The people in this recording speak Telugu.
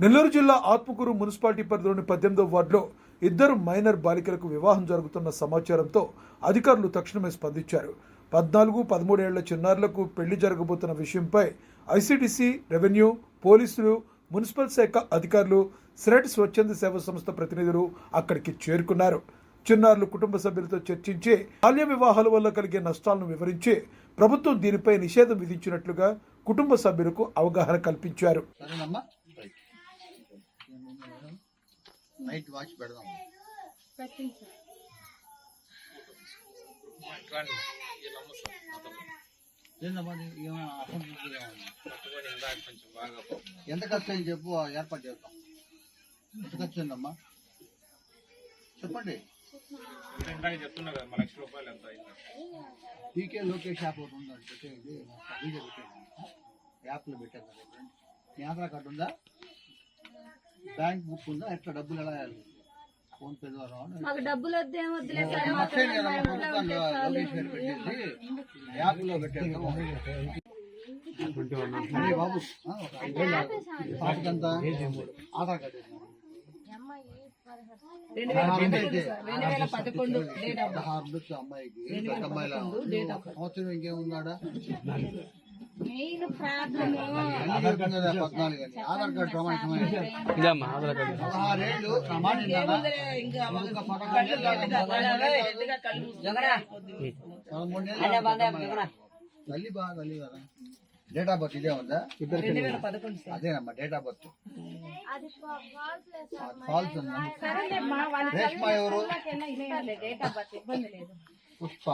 నెల్లూరు జిల్లా ఆత్మకూరు మున్సిపాలిటీ పరిధిలోని పద్దెనిమిదో వార్డులో ఇద్దరు మైనర్ బాలికలకు వివాహం జరుగుతున్న సమాచారంతో అధికారులు తక్షణమే స్పందించారు. పద్నాలుగు పదమూడేళ్ళ చిన్నారులకు పెళ్ళి జరగబోతున్న విషయంపై ఐసీడీసీ రెవెన్యూ పోలీసులు మున్సిపల్ శాఖ అధికారులు సిరెట్ స్వచ్ఛంద సేవా సంస్థ ప్రతినిధులు అక్కడికి చేరుకున్నారు. చిన్నారులు కుటుంబ సభ్యులతో చర్చించి బాల్య వివాహాల వల్ల కలిగే నష్టాలను వివరించి ప్రభుత్వం దీనిపై నిషేధం విధించినట్లుగా కుటుంబ సభ్యులకు అవగాహన కల్పించారు. నైట్ వాచ్ పెడదాం. ఏందమ్మా నీకు ఏమైనా అకౌంట్ బుక్ ఏమైనా? ఎంత ఖర్చు అయింది చెప్పు ఏర్పాటు చేద్దాం. ఎంత ఖర్చు అయిందమ్మా? చెప్పండి. చెప్తున్నా కదా లక్ష రూపాయలు ఎంత పీకే లోకేష్ యాప్ ఒకటి ఉందండి ఇది వీడియో యాప్లో పెట్టాను మీ ఆధార్ కార్డు ఉందా? బ్యాంక్ బుక్ ఉందా? ఎట్లా డబ్బులు ఎలా వేయాలి? ఫోన్ పే ద్వారా మాకు డబ్బులు వద్దు వద్దులే సార్ మాకు యాప్లో అరే బాబు. ఆ, ఒక ఐదు వేలు ఆగు. పాపకి ఎంత? ఆధార్ కార్డు వేసినారు. పదహారు అయితే. పదహారు ఉండొచ్చు అమ్మాయికి పెద్ద అమ్మాయిలా. సంవత్సరం ఇంకేమున్నాడా మెయిన్ పద్నాలుగు అని. ఆధార్ కార్డు తల్లి బాగా తల్లి కదా డేట్ ఆఫ్ బర్త్ ఇదే ఉందా? అదేనమ్మా డేట్ ఆఫ్ బర్త్. అది ఫాల్స్ రేష్మా ఎవరు? ఇస్తారులే డేట్ ఆఫ్ బర్త్ ఇబ్బంది లేదు. పుష్ప.